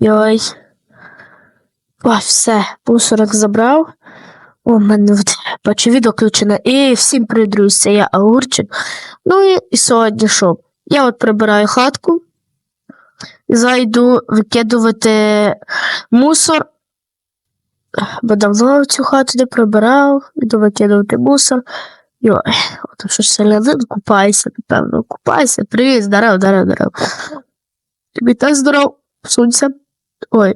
Йой. Ой, все, мусорок забрав. О, мене відео включено. І всім це я Огурчик. Ну і, і сьогодні що? Я от прибираю хатку. Зайду викидувати мусор. Бо давно цю хату не прибирав, іду викидувати мусор. Йой, от що ж селянин купайся, напевно, купайся. Привіт, здоров, здоров, здоров. Тобі теж здоров, сунься. Ой.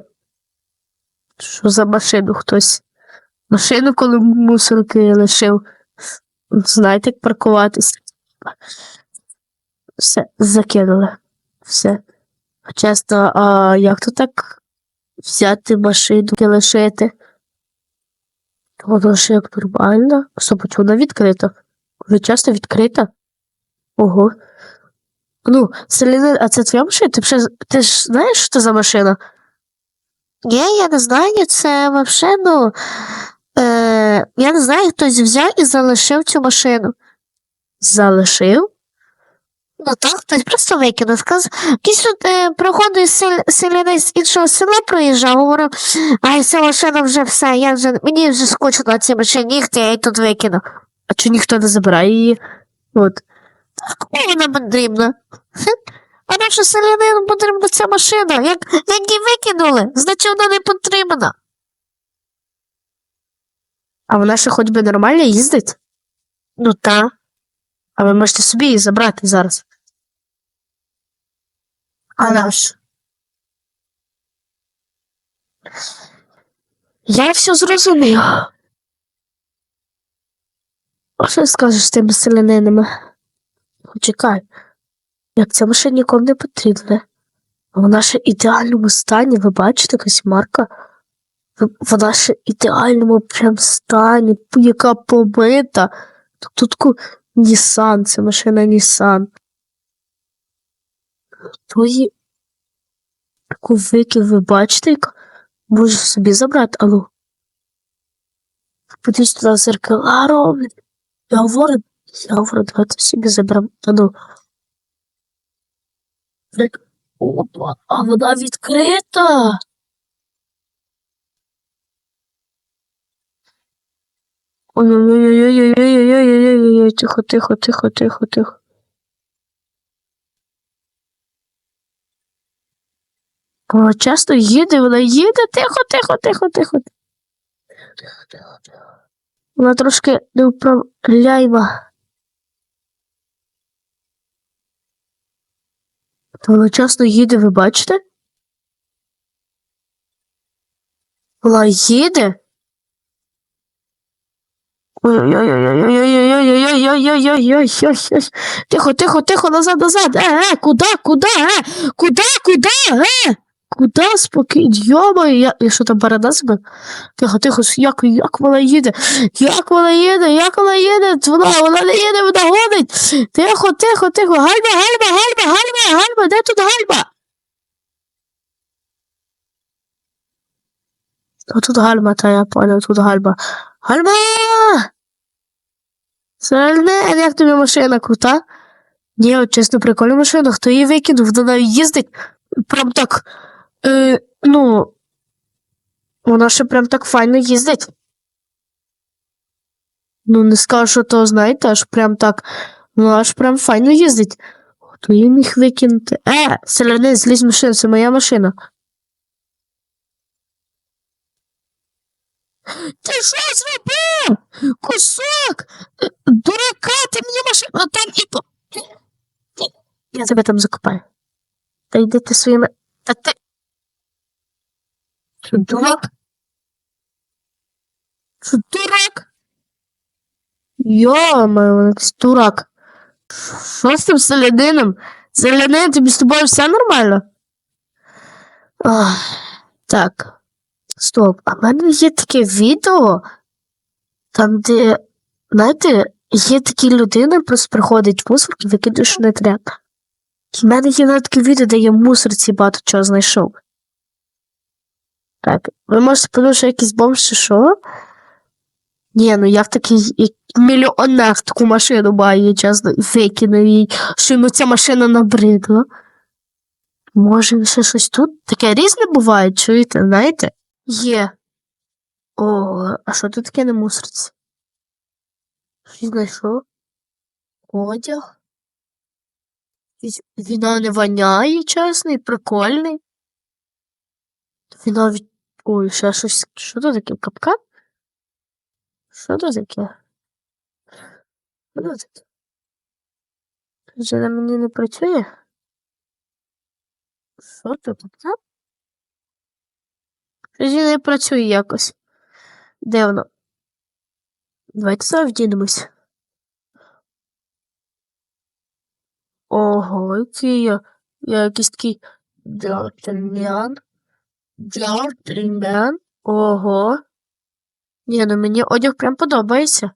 Що за машину хтось? Машину, коли мусорки лишив. Знаєте, як паркуватись. Все, закинули. Все. А а як то так взяти машину і лишити? Воно ж як нормально. Чому вона відкрита? Вже часто відкрита? Ого. Ну, Селіна, а це твоя машина? Ти, вже, ти ж знаєш, що це за машина? Ні, я не знаю, це вообще, ну. Е, я не знаю, хтось взяв і залишив цю машину. Залишив? Ну так, хтось просто викинув. Сказав, якийсь тут е, проходив сел, з іншого села проїжджав, говорив, ай, ця машина вже все, я вже, мені вже скучно цій машині, їхати, я її тут викину. А чи ніхто не забирає її? От. Так, вона потрібна? А наша селянину потрібна ця машина. Як, її викинули, значить вона не потрібна. А вона ще хоч би нормально їздить? Ну та. А ви можете собі її забрати зараз. А наш. Я все зрозумів. Що скажеш з тими селянинами? Почекай. Як ця машина нікому не потрібна. Вона ще в ідеальному стані, ви бачите, якась марка? В- Вона ще в ідеальному прям стані, яка помита. Таку Нісан, це машина Нісан. Твої таку виків, ви бачите, яка може собі забрати, алло. Подивіться туди зеркала роблять. Я говорю, я говорю, давайте собі заберемо. Та Так, Опа, а вона відкрита. Ой-ой-ой-ой-ой-ой-ой-ой-ой-ой, тихо, тихо, тихо, тихо, тихо. О, часто їде, вона їде, тихо, тихо, тихо, тихо. Тихо, тихо, тихо. Вона трошки неуправляйма. Та вона часто їде, ви бачите? Вона їде? Ой-ой-ой-ой-ой-ой-ой-ой-ой-ой-ой-ой-ой-ой. Куда, спокійно, йомаю, я, що там перед себе? Тихо, тихо, як, як вона їде? Як вона їде? Як вона їде? Вона, вона не їде, вона гонить. Тихо, тихо, тихо, гальма, гальма, гальма, гальма, гальма, де тут гальма? О, тут гальма, та я понял, тут гальма. Гальма! Сальне, як тобі машина крута? Ні, от чесно, прикольна машина, хто її викинув, вона їздить прям так, е, ну, вона ще прям так файно їздить. Ну, не скажу, що то, знаєте, аж прям так, ну, аж прям файно їздить. Хто її міг викинути? Е, селянин, злізь з машини, це моя машина. Ти що зробив? Кусок! Дурака, ти мені машину там і по. Я тебе там закопаю. Та йди ти своїми. Та ти. Дурак? Йо-моє, якийсь дурак. Що з тим селянином? Селянин, тобі з тобою все нормально? Ах, так. Стоп, а в мене є таке відео, там, де, знаєте, є такі людини, просто приходить в мусорки, викидає, що не треба. І в мене є таке відео, де я в мусорці багато чого знайшов. Так, ви можете подумати, що якийсь бомж чи що? Ні, ну я в такий як мільйонер таку машину маю, чесно, на її, що йому ця машина набридла. Може, ще щось тут? Таке різне буває, чуєте, знаєте? Є. О, а що тут таке не мусорці? Щось знайшов? Одяг. Віно не воняє, чесно, і прикольний. Він навіть Ой, ще щось. Що то таке? Капкан? Що то таке? Що то таке? Вже на мені не працює? Що то капкан? Щось не працює якось. Дивно. Давайте зараз вдінемось. Ого, який я. Я якийсь такий Дартанян. Джентльмен? Ого. Ні, ну мені одяг прям подобається.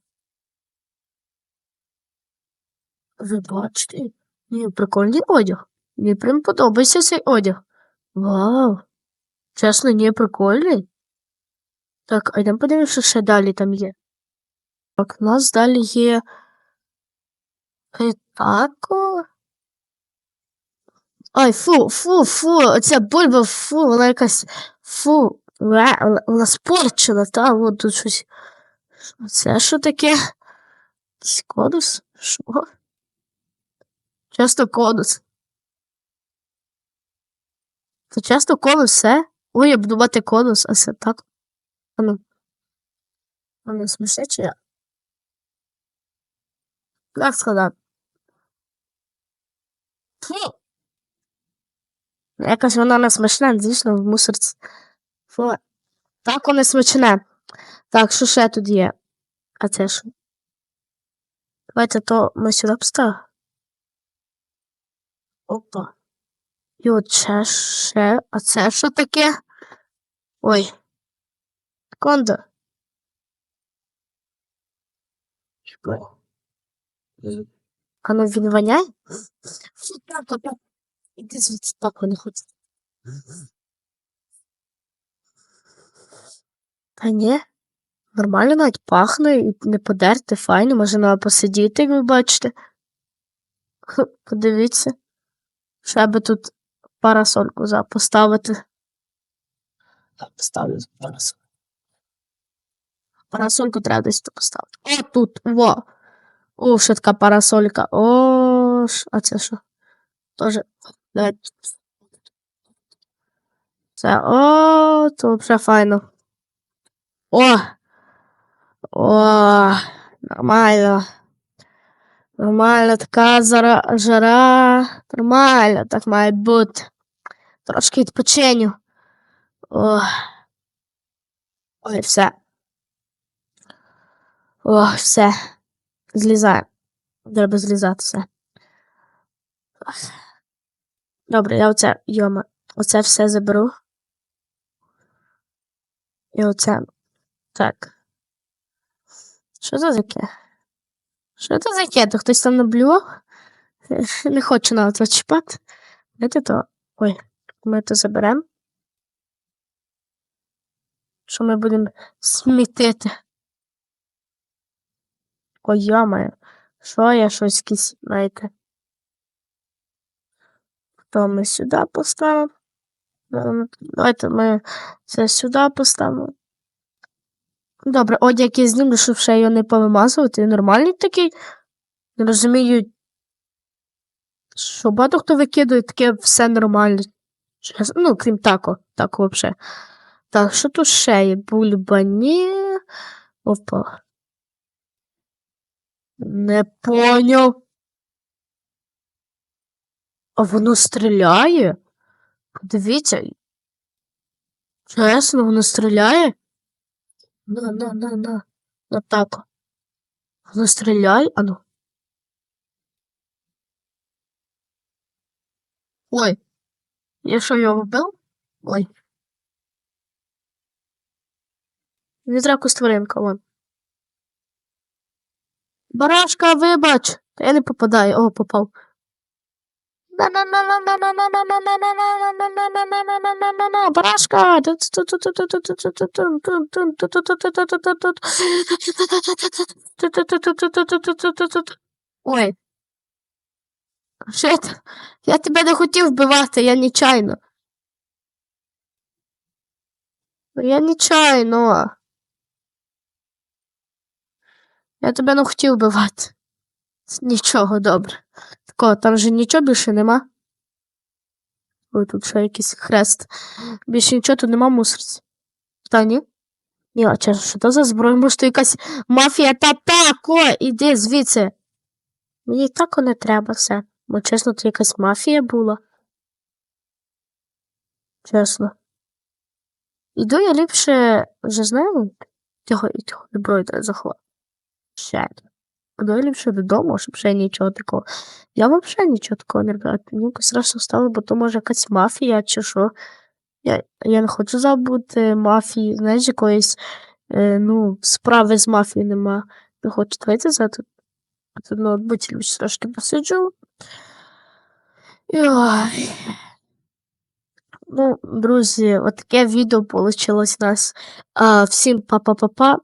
Ви бачите? Ні, прикольний одяг. Мені прям подобається цей одяг. Вау. Чесно, ні, прикольний. Так, а йдемо подивимося, що ще далі там є. Так, у нас далі є. Тако. Ой, фу, фу, фу, ця бульба, фу, вона якась фу, вона, вона спорчена, та от тут щось. Це що таке? Конус? Що? Часто конус. Це часто конус все? Ой, я буду мати конус, а це так. А ну. А ну, смішне чи я? Як сказати? Фу! Якась вона не смачна, звісно, в мусорці. Фу. Так воно смачне. Так, що ще тут є? А це що? Давайте то ми сюди поставимо. Опа. І от ще. А це що таке? Ой. Кондо. А ну він воняє? Що так, Іди звідси паку не хочу. Та ні. Нормально навіть пахне і не подерти, файно, може треба посидіти, як ви бачите. Подивіться. Ще би тут парасольку за поставити. Так, поставлю за парасольку. Парасольку треба десь тут поставити. О, тут, во! О, ще така парасолька. О, а це що? Тоже це о, це взагалі файно. О! О! Нормально. Нормально така жара, жара. Нормально, так має бути. Трошки відпочиню. О. Ой, все. О, все. Злізаю. Треба злізати все. Добре, я оце, йома, оце все заберу. І оце. Так. Що це таке? Що це таке? То хтось там наблював? Не хочу на це чіпати. Дайте то. Ой, ми то заберемо. Що ми будемо смітити? Ой, йома, що я щось якісь, знаєте? то ми сюди поставимо. Ну, давайте ми це сюди поставимо. Добре, от як я знімлю, щоб ще його не повимазувати. Він нормальний такий. Не розумію, що багато хто викидує, таке все нормально. Ну, крім тако, так, взагалі. Так, що тут ще є? Бульбані. Опа. Не поняв. А воно стріляє? Подивіться. Чесно, воно стріляє? На, на, на, на. На так. Воно стріляє, а ну. Ой. Я що його вбив? Ой. Не Відраку тваринка, вон. Барашка, вибач! Та я не попадаю. О, попав. Брашка! Ой. Шит, я тебе не хотів вбивати, я нечайно. Ну, я нечайно. Я тебе не хотів вбивати. Нічого добре. Такого, там же нічого більше нема. Ой, тут ще якийсь хрест. Більше нічого тут нема мусорці. Та ні? Ні, а чесно, що то за зброя? Може, то якась мафія та тако, іди звідси. Мені тако не треба все. Бо чесно, то якась мафія була. Чесно. Іду я ліпше вже знаю. Тихо, і тихо, треба заховати. Ще. Ліпше додому, щоб ще нічого такого. Я взагалі нічого такого не роблю. Мені страшно стало, бо то може якась мафія чи що. Я, я не хочу забути мафії, знаєш, якоїсь е, ну, справи з мафією нема. Не хочу вийти за тут. Тут ноутбуці лише трошки посиджу. Ой. Ну, друзі, от таке відео вийшло у нас. А, всім па-па-па-па.